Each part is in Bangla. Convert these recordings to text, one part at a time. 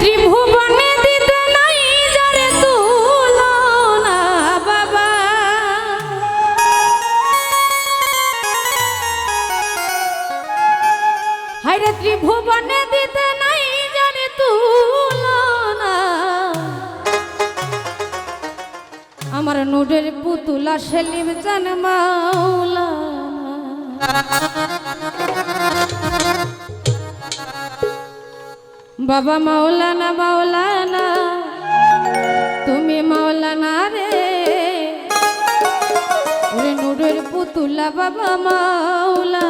ত্রিভুবনে দিতে নাই যারে তুলনা বাবা। নাই যারে তুলনা আমার নুডের পুতুলা সেলিম জান মাওলানা। বাবা মাওলানা মাওলানা তুমি মাওলানা রে। ওরে নুরের পুতুলা বাবা মাওলানা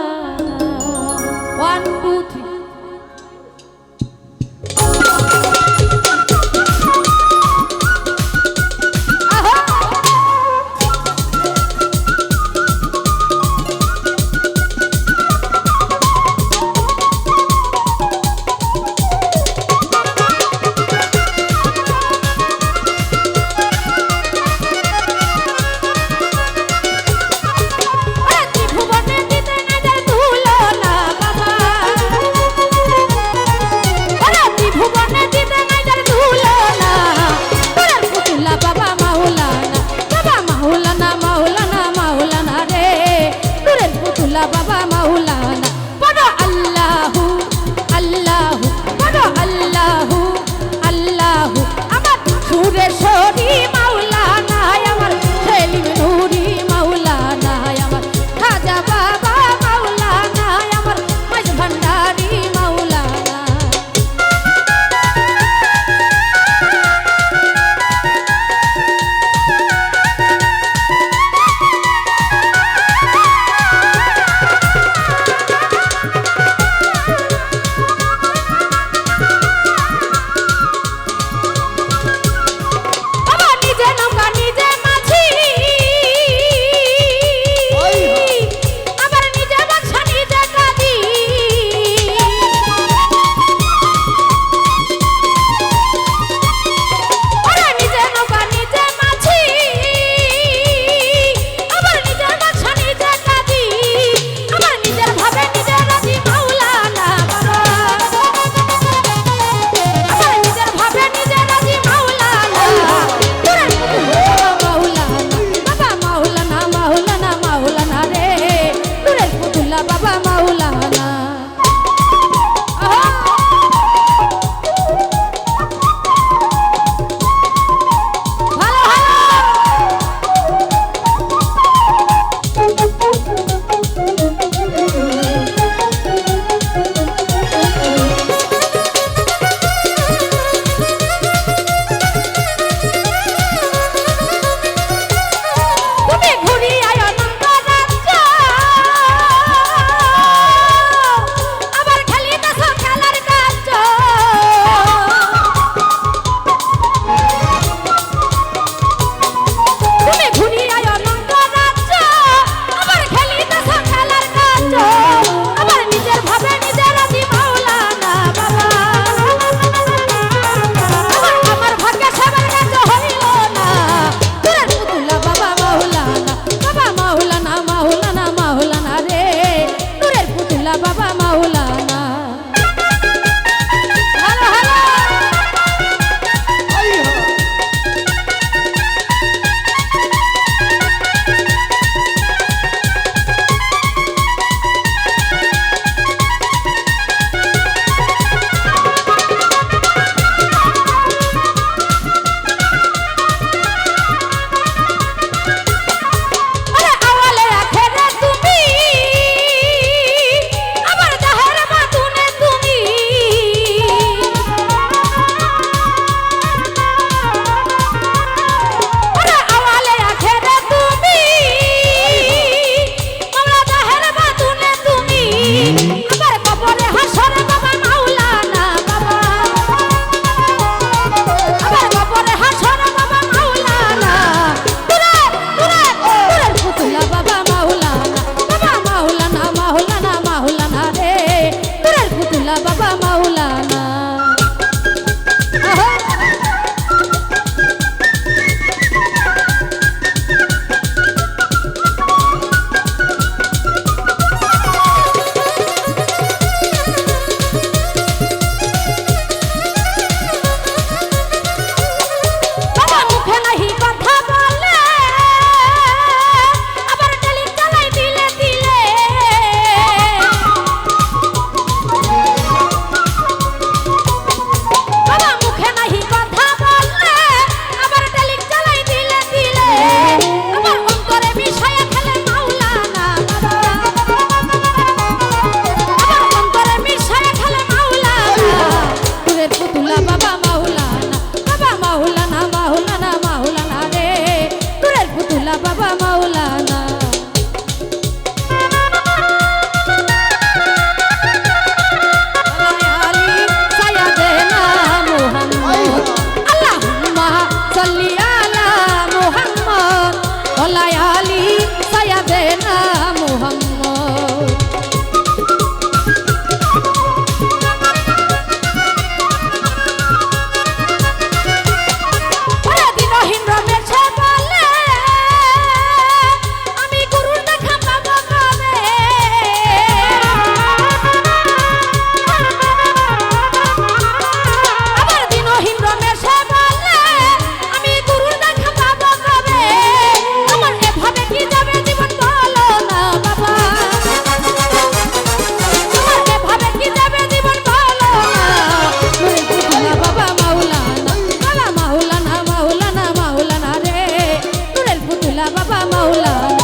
মাওলানা